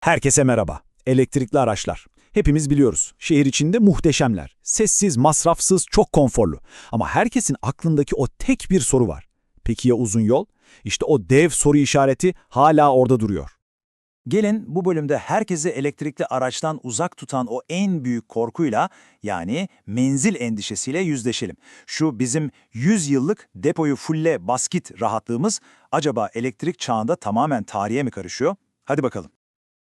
Herkese merhaba. Elektrikli araçlar. Hepimiz biliyoruz. Şehir içinde muhteşemler. Sessiz, masrafsız, çok konforlu. Ama herkesin aklındaki o tek bir soru var. Peki ya uzun yol? İşte o dev soru işareti hala orada duruyor. Gelin bu bölümde herkesi elektrikli araçtan uzak tutan o en büyük korkuyla yani menzil endişesiyle yüzleşelim. Şu bizim 100 yıllık depoyu fulle basket rahatlığımız acaba elektrik çağında tamamen tarihe mi karışıyor? Hadi bakalım.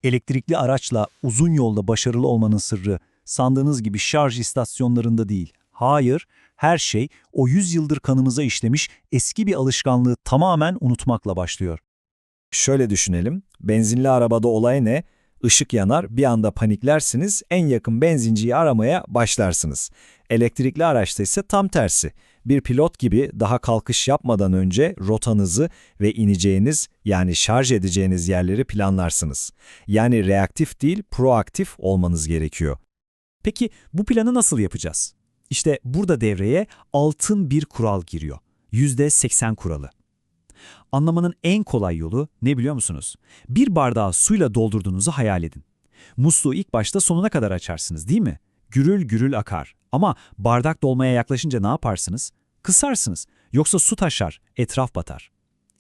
Elektrikli araçla uzun yolda başarılı olmanın sırrı sandığınız gibi şarj istasyonlarında değil. Hayır, her şey o 100 yıldır kanımıza işlemiş eski bir alışkanlığı tamamen unutmakla başlıyor. Şöyle düşünelim, benzinli arabada olay ne? Işık yanar, bir anda paniklersiniz, en yakın benzinciyi aramaya başlarsınız. Elektrikli araçta ise tam tersi. Bir pilot gibi daha kalkış yapmadan önce rotanızı ve ineceğiniz yani şarj edeceğiniz yerleri planlarsınız. Yani reaktif değil, proaktif olmanız gerekiyor. Peki bu planı nasıl yapacağız? İşte burada devreye altın bir kural giriyor. %80 kuralı. Anlamanın en kolay yolu ne biliyor musunuz? Bir bardağı suyla doldurduğunuzu hayal edin. Musluğu ilk başta sonuna kadar açarsınız değil mi? Gürül gürül akar. Ama bardak dolmaya yaklaşınca ne yaparsınız? Kısarsınız. Yoksa su taşar, etraf batar.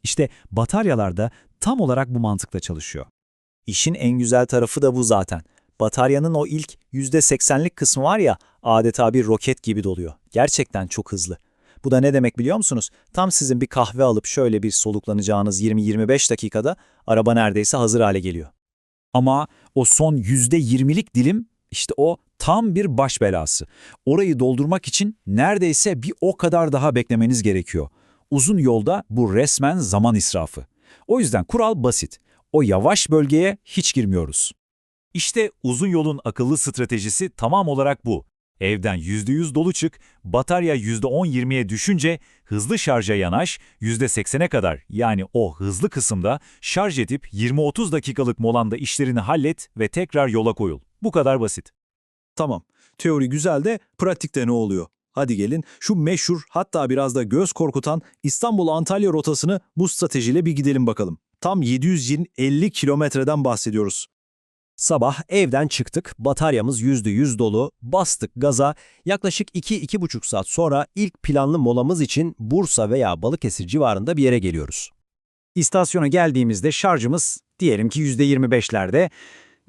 İşte bataryalarda tam olarak bu mantıkla çalışıyor. İşin en güzel tarafı da bu zaten. Bataryanın o ilk %80'lik kısmı var ya adeta bir roket gibi doluyor. Gerçekten çok hızlı. Bu da ne demek biliyor musunuz? Tam sizin bir kahve alıp şöyle bir soluklanacağınız 20-25 dakikada araba neredeyse hazır hale geliyor. Ama o son %20'lik dilim işte o tam bir baş belası. Orayı doldurmak için neredeyse bir o kadar daha beklemeniz gerekiyor. Uzun yolda bu resmen zaman israfı. O yüzden kural basit. O yavaş bölgeye hiç girmiyoruz. İşte uzun yolun akıllı stratejisi tamam olarak bu. Evden %100 dolu çık, batarya %10-20'ye düşünce hızlı şarja yanaş, %80'e kadar yani o hızlı kısımda şarj edip 20-30 dakikalık molanda işlerini hallet ve tekrar yola koyul. Bu kadar basit. Tamam. Teori güzel de pratikte ne oluyor? Hadi gelin şu meşhur hatta biraz da göz korkutan İstanbul-Antalya rotasını bu stratejiyle bir gidelim bakalım. Tam 750 kilometreden bahsediyoruz. Sabah evden çıktık, bataryamız %100 dolu, bastık gaza. Yaklaşık 2-2,5 saat sonra ilk planlı molamız için Bursa veya Balıkesir civarında bir yere geliyoruz. İstasyona geldiğimizde şarjımız diyelim ki %25'lerde.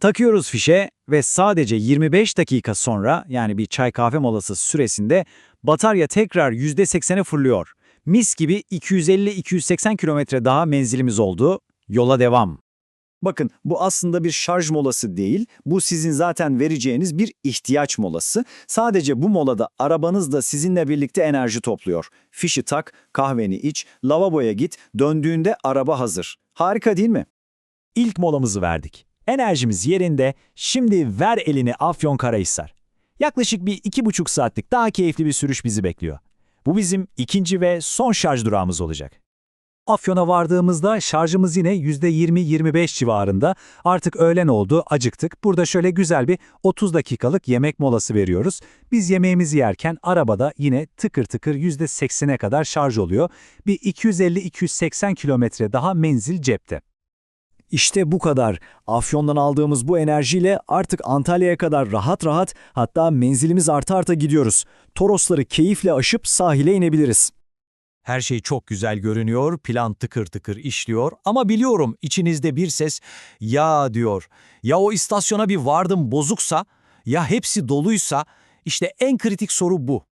Takıyoruz fişe ve sadece 25 dakika sonra yani bir çay kahve molası süresinde batarya tekrar %80'e fırlıyor. Mis gibi 250-280 kilometre daha menzilimiz oldu. Yola devam. Bakın bu aslında bir şarj molası değil, bu sizin zaten vereceğiniz bir ihtiyaç molası. Sadece bu molada arabanız da sizinle birlikte enerji topluyor. Fişi tak, kahveni iç, lavaboya git, döndüğünde araba hazır. Harika değil mi? İlk molamızı verdik. Enerjimiz yerinde, şimdi ver elini Afyonkarahisar. Yaklaşık bir iki buçuk saatlik daha keyifli bir sürüş bizi bekliyor. Bu bizim ikinci ve son şarj durağımız olacak. Afyon'a vardığımızda şarjımız yine %20-25 civarında. Artık öğlen oldu, acıktık. Burada şöyle güzel bir 30 dakikalık yemek molası veriyoruz. Biz yemeğimizi yerken arabada yine tıkır tıkır %80'e kadar şarj oluyor. Bir 250-280 kilometre daha menzil cepte. İşte bu kadar. Afyon'dan aldığımız bu enerjiyle artık Antalya'ya kadar rahat rahat hatta menzilimiz arta arta gidiyoruz. Torosları keyifle aşıp sahile inebiliriz. Her şey çok güzel görünüyor, plan tıkır tıkır işliyor ama biliyorum içinizde bir ses ya diyor. Ya o istasyona bir vardım bozuksa, ya hepsi doluysa işte en kritik soru bu.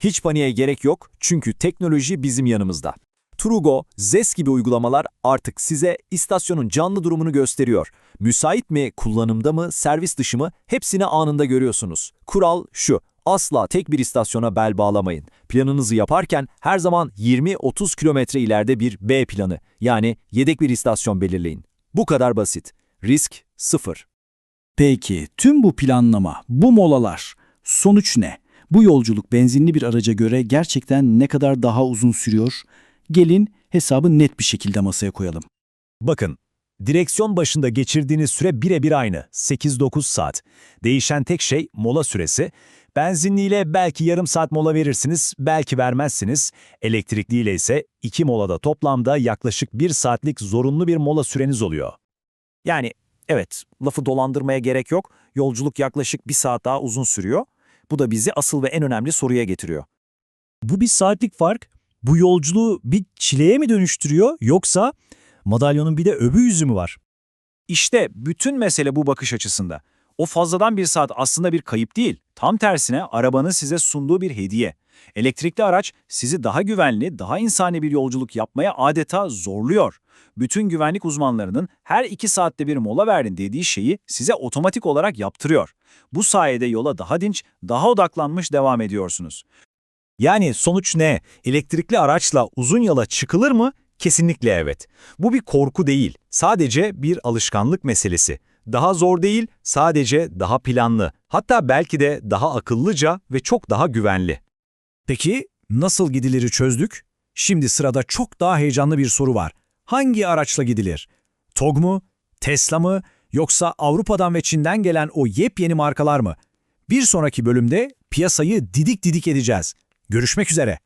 Hiç paniğe gerek yok çünkü teknoloji bizim yanımızda. Trugo, ZES gibi uygulamalar artık size istasyonun canlı durumunu gösteriyor. Müsait mi, kullanımda mı, servis dışı mı hepsini anında görüyorsunuz. Kural şu, asla tek bir istasyona bel bağlamayın. Planınızı yaparken her zaman 20-30 kilometre ileride bir B planı yani yedek bir istasyon belirleyin. Bu kadar basit. Risk sıfır. Peki tüm bu planlama, bu molalar, sonuç ne? Bu yolculuk benzinli bir araca göre gerçekten ne kadar daha uzun sürüyor? Gelin hesabı net bir şekilde masaya koyalım. Bakın, direksiyon başında geçirdiğiniz süre birebir aynı, 8-9 saat. Değişen tek şey mola süresi. Benzinliyle belki yarım saat mola verirsiniz, belki vermezsiniz. Elektrikliyle ise iki molada toplamda yaklaşık bir saatlik zorunlu bir mola süreniz oluyor. Yani Evet, lafı dolandırmaya gerek yok. Yolculuk yaklaşık bir saat daha uzun sürüyor. Bu da bizi asıl ve en önemli soruya getiriyor. Bu bir saatlik fark bu yolculuğu bir çileye mi dönüştürüyor yoksa madalyonun bir de öbür yüzü mü var? İşte bütün mesele bu bakış açısında. O fazladan bir saat aslında bir kayıp değil. Tam tersine arabanın size sunduğu bir hediye. Elektrikli araç sizi daha güvenli, daha insani bir yolculuk yapmaya adeta zorluyor. Bütün güvenlik uzmanlarının her iki saatte bir mola verin dediği şeyi size otomatik olarak yaptırıyor. Bu sayede yola daha dinç, daha odaklanmış devam ediyorsunuz. Yani sonuç ne? Elektrikli araçla uzun yola çıkılır mı? Kesinlikle evet. Bu bir korku değil, sadece bir alışkanlık meselesi. Daha zor değil, sadece daha planlı. Hatta belki de daha akıllıca ve çok daha güvenli. Peki nasıl gidiliri çözdük? Şimdi sırada çok daha heyecanlı bir soru var. Hangi araçla gidilir? TOG mu? Tesla mı? Yoksa Avrupa'dan ve Çin'den gelen o yepyeni markalar mı? Bir sonraki bölümde piyasayı didik didik edeceğiz. Görüşmek üzere.